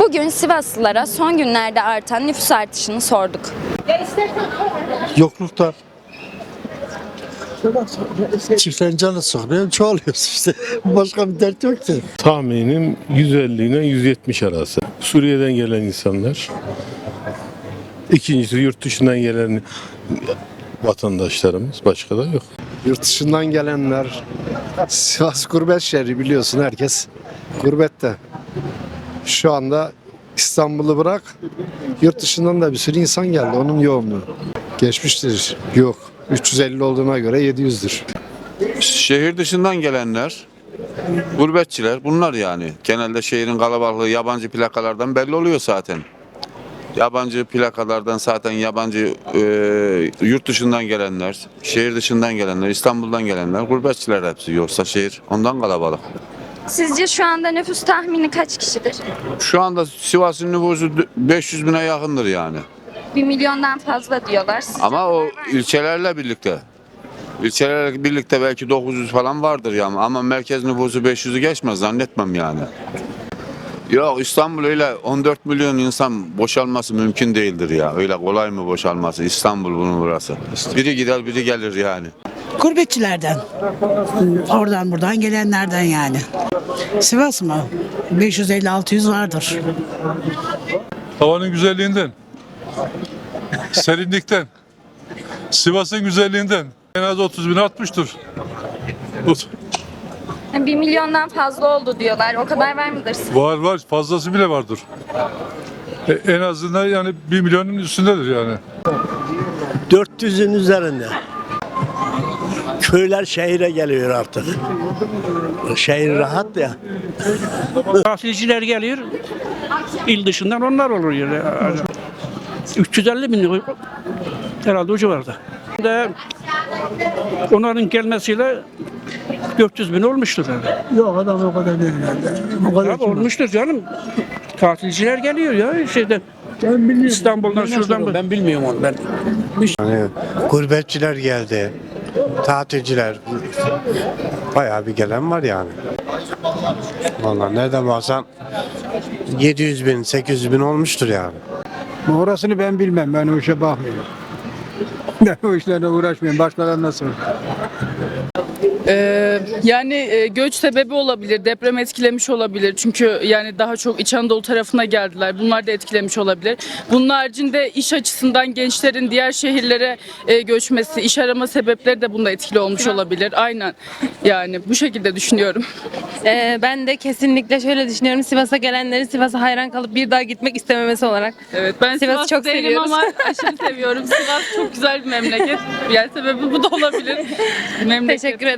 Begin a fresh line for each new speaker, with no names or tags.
Bugün Sivaslılara son günlerde artan nüfus artışını sorduk.
Yoklukta. Çiftlerin canı sıkılıyor, çoğalıyoruz işte. Başka bir dert yok ki.
Tahminim 150 ile 170 arası. Suriye'den gelen insanlar. İkincisi yurt dışından gelen vatandaşlarımız. Başka da yok.
Yurt dışından gelenler, Sivas gurbet şehri biliyorsun herkes gurbette. Şu anda İstanbul'u bırak, yurt dışından da bir sürü insan geldi onun yoğunluğu. Geçmiştir, yok. 350 olduğuna göre 700'dür.
Şehir dışından gelenler, gurbetçiler bunlar yani. Genelde şehrin kalabalığı yabancı plakalardan belli oluyor zaten. Yabancı plakalardan zaten yabancı e, yurt dışından gelenler, şehir dışından gelenler, İstanbul'dan gelenler, gurbetçiler hepsi. Yoksa şehir ondan kalabalık.
Sizce şu anda nüfus tahmini kaç kişidir?
Şu anda Sivas'ın nüfusu 500 bine yakındır yani.
1 milyondan fazla diyorlar. Sizce
Ama o ilçelerle birlikte. İlçelerle birlikte belki 900 falan vardır yani ama merkez nüfusu 500'ü geçmez zannetmem yani. Yok İstanbul öyle 14 milyon insan boşalması mümkün değildir ya. Öyle kolay mı boşalması? İstanbul bunun burası. Biri gider biri gelir yani.
Gurbetçilerden. Oradan buradan gelenlerden yani. Sivas mı? 550-600 vardır.
Havanın güzelliğinden. Serinlikten. Sivas'ın güzelliğinden. En az 30 bin atmıştır. Ot-
1 milyondan fazla oldu diyorlar. O kadar var mıdır?
Var var fazlası bile vardır. E, en azından yani 1 milyonun üstündedir yani.
400'ün üzerinde. Köyler şehire geliyor artık. Şehir rahat ya.
Tatilciler geliyor. İl dışından onlar oluyor. Yani. 350 bin herhalde o civarda. De onların gelmesiyle 400 bin olmuştur herhalde.
Yok adam o kadar değil herhalde. O kadar
Ya olmuştur canım. Tatilciler geliyor ya şeyden. İstanbul'dan şuradan. Ben bilmiyorum onu. Ben
Hani gurbetçiler geldi, tatilciler. Bayağı bir gelen var yani. Vallahi nereden baksan 700 bin, 800 bin olmuştur yani.
Orasını ben bilmem. Ben o işe bakmıyorum. Ben o işlerle uğraşmıyorum. Başkaları nasıl?
Ee, yani e, göç sebebi olabilir, deprem etkilemiş olabilir. Çünkü yani daha çok İç Anadolu tarafına geldiler. Bunlar da etkilemiş olabilir. Bunun haricinde iş açısından gençlerin diğer şehirlere e, göçmesi, iş arama sebepleri de bunda etkili olmuş olabilir. Aynen. Yani bu şekilde düşünüyorum.
Ee, ben de kesinlikle şöyle düşünüyorum. Sivas'a gelenlerin Sivas'a hayran kalıp bir daha gitmek istememesi olarak.
Evet ben
Sivas'ı
Sivas
çok
değilim
seviyoruz.
ama aşırı seviyorum. Sivas çok güzel bir memleket. Yani sebebi bu da olabilir. Memleket.
Teşekkür ederim.